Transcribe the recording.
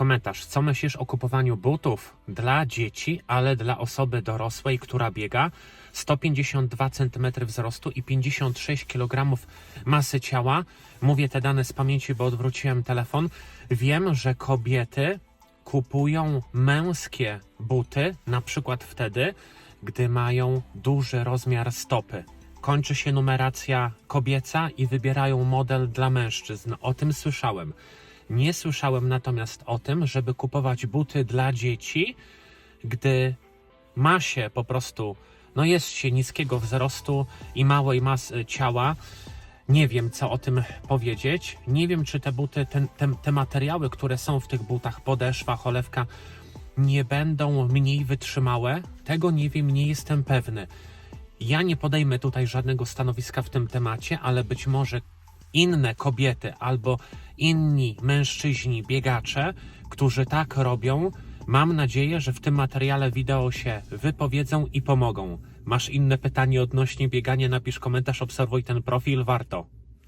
Komentarz. Co myślisz o kupowaniu butów dla dzieci, ale dla osoby dorosłej, która biega 152 cm wzrostu i 56 kg masy ciała? Mówię te dane z pamięci, bo odwróciłem telefon. Wiem, że kobiety kupują męskie buty, na przykład wtedy, gdy mają duży rozmiar stopy. Kończy się numeracja kobieca i wybierają model dla mężczyzn. O tym słyszałem. Nie słyszałem natomiast o tym, żeby kupować buty dla dzieci, gdy ma się po prostu, no jest się niskiego wzrostu i małej masy ciała. Nie wiem, co o tym powiedzieć. Nie wiem, czy te buty, te, te, te materiały, które są w tych butach, podeszwa, cholewka, nie będą mniej wytrzymałe. Tego nie wiem, nie jestem pewny. Ja nie podejmę tutaj żadnego stanowiska w tym temacie, ale być może inne kobiety albo inni mężczyźni, biegacze, którzy tak robią, mam nadzieję, że w tym materiale wideo się wypowiedzą i pomogą. Masz inne pytanie odnośnie biegania? Napisz komentarz, obserwuj ten profil, warto.